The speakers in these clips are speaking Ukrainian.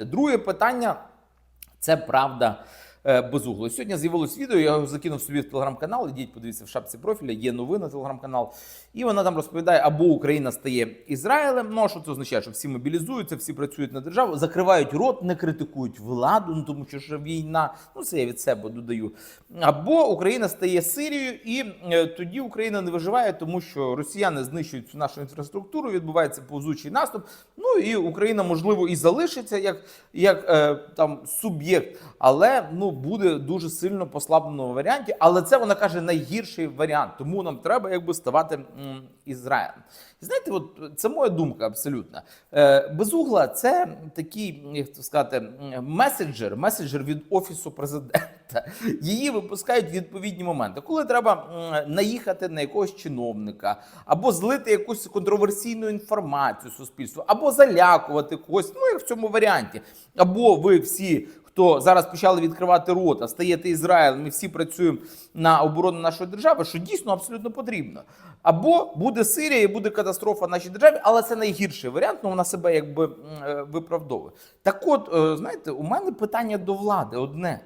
Друге питання це правда безугло. Сьогодні з'явилось відео, я його закинув собі в телеграм-канал. Ідіть, подивіться в шапці профіля, є новина телеграм-канал. І вона там розповідає, або Україна стає Ізраїлем. Ну а що це означає? Що всі мобілізуються, всі працюють на державу, закривають рот, не критикують владу, ну тому що ж війна. Ну це я від себе додаю. Або Україна стає Сирією, і е, тоді Україна не виживає, тому що росіяни знищують всю нашу інфраструктуру, відбувається повзучий наступ. Ну і Україна, можливо, і залишиться як, як е, там суб'єкт, але ну буде дуже сильно послабленому варіанті. Але це вона каже найгірший варіант. Тому нам треба якби ставати Ізраїлем. Знаєте, от це моя думка абсолютно. Е, Безугла це такий, як то сказати, меседжер, меседжер від офісу президента. Її випускають в відповідні моменти, коли треба наїхати на якогось чиновника, або злити якусь контроверсійну інформацію суспільству, або залякувати когось. Ну як в цьому варіанті, або ви всі. Хто зараз почали відкривати рота, стаєте Ізраїлем, ми всі працюємо на оборону нашої держави, що дійсно абсолютно потрібно. Або буде Сирія, і буде катастрофа нашій державі, але це найгірший варіант, ну вона себе якби е, виправдовує. Так от, е, знаєте, у мене питання до влади одне.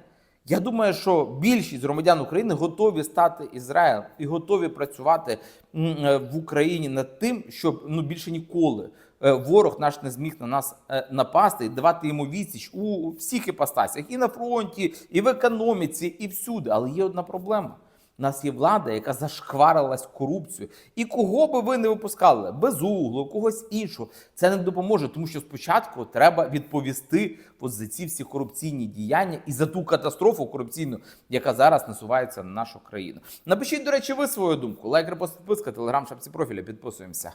Я думаю, що більшість громадян України готові стати Ізраїлем і готові працювати е, в Україні над тим, щоб ну більше ніколи ворог наш не зміг на нас е, напасти і давати йому відсіч у всіх іпостасях, і на фронті, і в економіці, і всюди. Але є одна проблема. У нас є влада, яка зашкварилась корупцією. І кого би ви не випускали, безугло, когось іншого, це не допоможе, тому що спочатку треба відповісти за ці всі корупційні діяння і за ту катастрофу корупційну, яка зараз насувається на нашу країну. Напишіть, до речі, ви свою думку. Лайк, репост, підписка, телеграм, шапці профіля. Підписуємося.